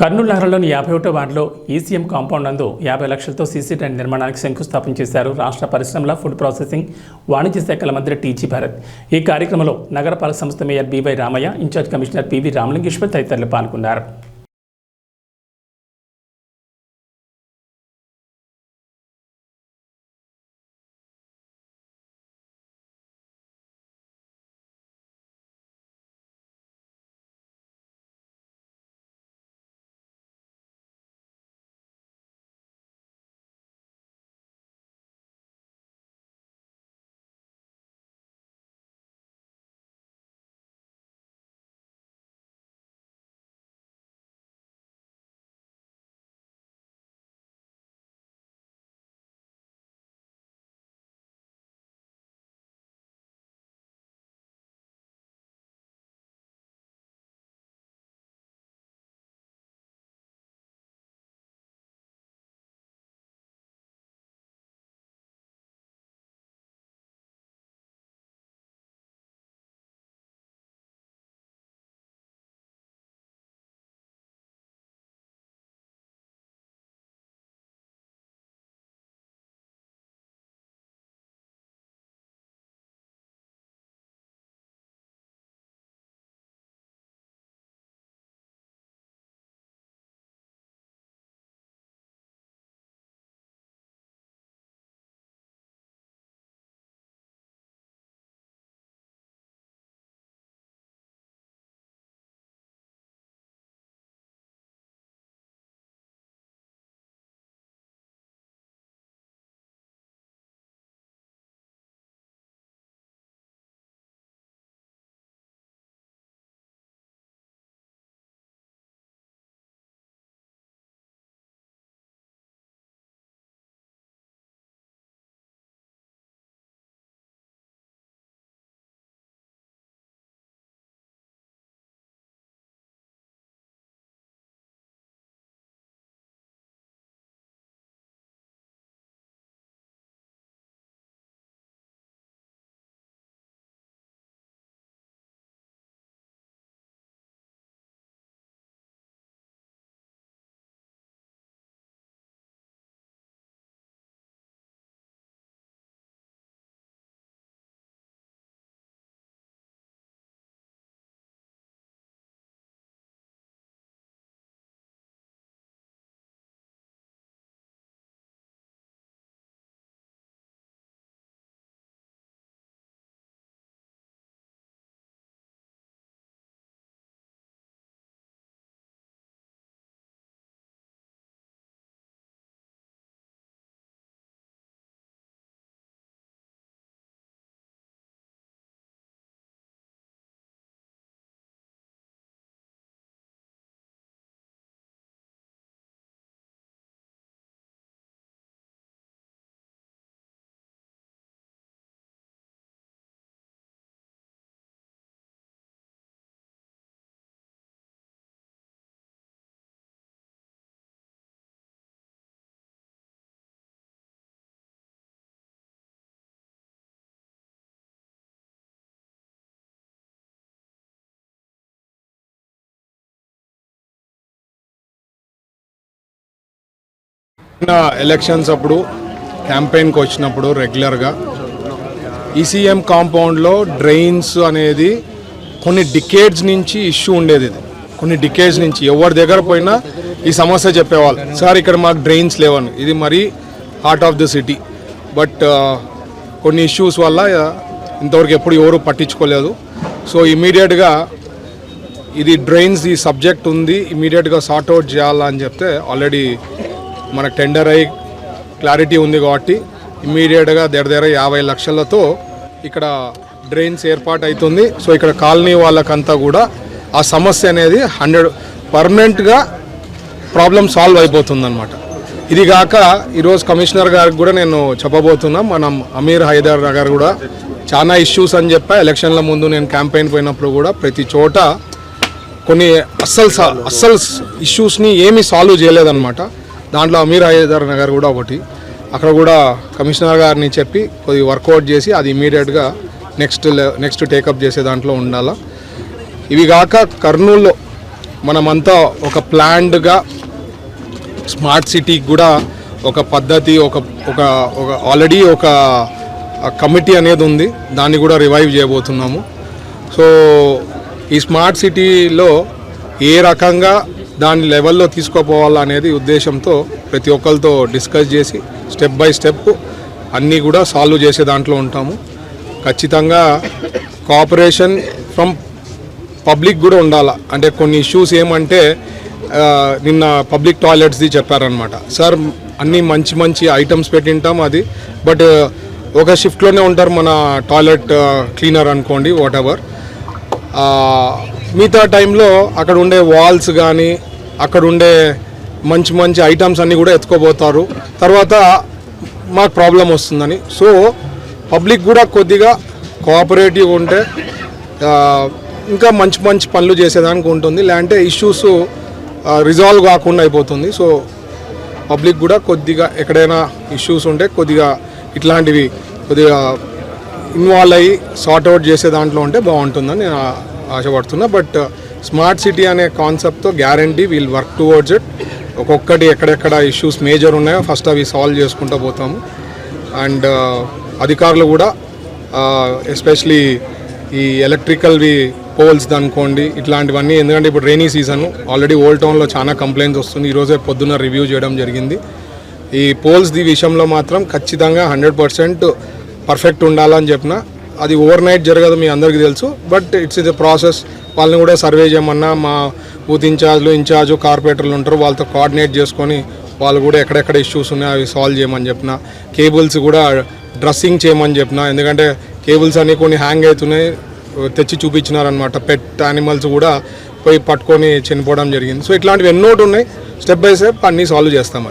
కర్నూలు నగరంలోని యాభై ఒకటో వార్డులో ఈసీఎం కాంపౌండ్ నందు యాభై లక్షలతో సీసీ ట్యాంక్ నిర్మాణానికి శంకుస్థాపన చేశారు రాష్ట్ర పరిశ్రమల ఫుడ్ ప్రాసెసింగ్ వాణిజ్య శాఖల మంత్రి టీజీ భారత్. ఈ కార్యక్రమంలో నగరపాలక సంస్థ mayor BY Ramaiah incharge commissioner PV Ramalingeswar తదితరులు పాల్గొన్నారు. ఎలక్షన్స్ అప్పుడు క్యాంపెయిన్కి వచ్చినప్పుడు రెగ్యులర్గా ఈసీఎం కాంపౌండ్లో డ్రైన్స్ అనేది కొన్ని డికేడ్స్ నుంచి ఇష్యూ ఉండేది ఇది. కొన్ని డికేడ్స్ నుంచి. ఎవరి దగ్గర పోయినా ఈ సమస్య చెప్పేవాళ్ళు సార్ ఇక్కడ మాకు డ్రైన్స్ లేవని. ఇది మరీ heart of the city but కొన్ని ఇష్యూస్ వల్ల ఇంతవరకు ఎప్పుడు ఎవరు పట్టించుకోలేదు. సో ఇమీడియట్గా ఇది డ్రైన్స్ ఈ సబ్జెక్ట్ ఉంది ఇమీడియట్గా సార్ట్అవుట్ చేయాలని చెప్తే ఆల్రెడీ మనకు టెండర్ అయ్యి క్లారిటీ ఉంది కాబట్టి ఇమ్మీడియట్గా దగ్గర దగ్గర యాభై లక్షలతో ఇక్కడ డ్రైన్స్ ఏర్పాటు అవుతుంది. సో ఇక్కడ కాలనీ వాళ్ళకంతా కూడా ఆ సమస్య అనేది హండ్రెడ్ పర్మనెంట్గా ప్రాబ్లం సాల్వ్ అయిపోతుంది అనమాట ఇది కాక ఈరోజు కమిషనర్ గారికి కూడా నేను చెప్పబోతున్నా మనం అమీర్ హైదర్ గారు కూడా చాలా ఇష్యూస్ అని చెప్పా. ఎలక్షన్ల ముందు నేను క్యాంపెయిన్ పోయినప్పుడు కూడా ప్రతి చోట కొన్ని అస్సలు అస్సలు ఇష్యూస్ని ఏమీ సాల్వ్ చేయలేదన్నమాట. దాంట్లో అమీర్ హైదర్ నగర్ కూడా ఒకటి. అక్కడ కూడా కమిషనర్ గారిని చెప్పి కొద్ది వర్కౌట్ చేసి అది ఇమీడియట్గా నెక్స్ట్ నెక్స్ట్ టేకప్ చేసే దాంట్లో ఉండాలా. ఇవి కాక కర్నూలులో మనమంతా ఒక ప్లాన్డ్గా స్మార్ట్ సిటీకి కూడా ఒక పద్ధతి ఒక ఒక ఒక ఆల్రెడీ ఒక కమిటీ అనేది ఉంది. దాన్ని కూడా రివైవ్ చేయబోతున్నాము. సో ఈ స్మార్ట్ సిటీలో ఏ రకంగా దాని లెవెల్లో తీసుకోపోవాలా అనేది ఉద్దేశంతో ప్రతి ఒక్కరితో డిస్కస్ చేసి స్టెప్ బై స్టెప్ అన్నీ కూడా సాల్వ్ చేసే దాంట్లో ఉంటాము. ఖచ్చితంగా కోఆపరేషన్ ఫ్రమ్ పబ్లిక్ కూడా ఉండాలా. అంటే కొన్ని ఇష్యూస్ ఏమంటే నిన్న పబ్లిక్ టాయిలెట్స్ది చెప్పారనమాట సార్ అన్ని మంచి మంచి ఐటమ్స్ పెట్టింటాం అది. బట్ ఒక షిఫ్ట్లోనే ఉంటారు మన టాయిలెట్ క్లీనర్ అనుకోండి వాట్ ఎవర్ మిగతా టైంలో అక్కడ ఉండే వాల్స్ కానీ అక్కడ ఉండే మంచి మంచి ఐటమ్స్ అన్నీ కూడా ఎత్తుకోబోతారు తర్వాత మాకు ప్రాబ్లం వస్తుందని. సో పబ్లిక్ కూడా కొద్దిగా కోఆపరేటివ్ ఉంటే ఇంకా మంచి మంచి పనులు చేసేదానికి ఉంటుంది. లేదంటే ఇష్యూస్ రిజాల్వ్ కాకుండా అయిపోతుంది. సో పబ్లిక్ కూడా కొద్దిగా ఎక్కడైనా ఇష్యూస్ ఉంటే కొద్దిగా ఇట్లాంటివి కొద్దిగా ఇన్వాల్వ్ అయ్యి సార్ట్అవుట్ చేసే దాంట్లో ఉంటే బాగుంటుందని నేను ఆశపడుతున్నా బట్ స్మార్ట్ సిటీ అనే కాన్సెప్ట్తో guarantee we'll work towards it ఒక్కొక్కటి ఎక్కడెక్కడ ఇష్యూస్ మేజర్ ఉన్నాయో ఫస్ట్ అవి సాల్వ్ చేసుకుంటూ పోతాము. అండ్ uh, అధికారులు కూడా uh, ఎస్పెషలీ ఈ ఎలక్ట్రికల్వి పోల్స్ అనుకోండి ఇట్లాంటివన్నీ ఎందుకంటే ఇప్పుడు రైనీ సీజన్ ఆల్రెడీ ఓల్డ్ టౌన్లో చాలా కంప్లైంట్స్ వస్తుంది ఈరోజే పొద్దున్న రివ్యూ చేయడం జరిగింది. ఈ పోల్స్ ది విషయంలో మాత్రం ఖచ్చితంగా హండ్రెడ్ పర్సెంట్ పర్ఫెక్ట్ ఉండాలని చెప్పిన అది ఓవర్ నైట్ జరగదు మీ అందరికీ తెలుసు but it's is the process. వాళ్ళని కూడా సర్వే చేయమన్నా మా బూత్ ఇన్ఛార్జ్లు ఇన్ఛార్జ్ కార్పొరేటర్లు ఉంటారు వాళ్ళతో కోఆర్డినేట్ చేసుకొని వాళ్ళు కూడా ఎక్కడెక్కడ ఇష్యూస్ ఉన్నాయో అవి సాల్వ్ చేయమని చెప్పిన. కేబుల్స్ కూడా డ్రెస్సింగ్ చేయమని చెప్పిన. ఎందుకంటే కేబుల్స్ అన్నీ కొన్ని హ్యాంగ్ అవుతున్నాయి తెచ్చి చూపించినారనమాట పెట్ యానిమల్స్ కూడా పోయి పట్టుకొని చనిపోవడం జరిగింది. సో ఇట్లాంటివి ఎన్నోటి ఉన్నాయి. స్టెప్ బై స్టెప్ అన్నీ సాల్వ్ చేస్తాం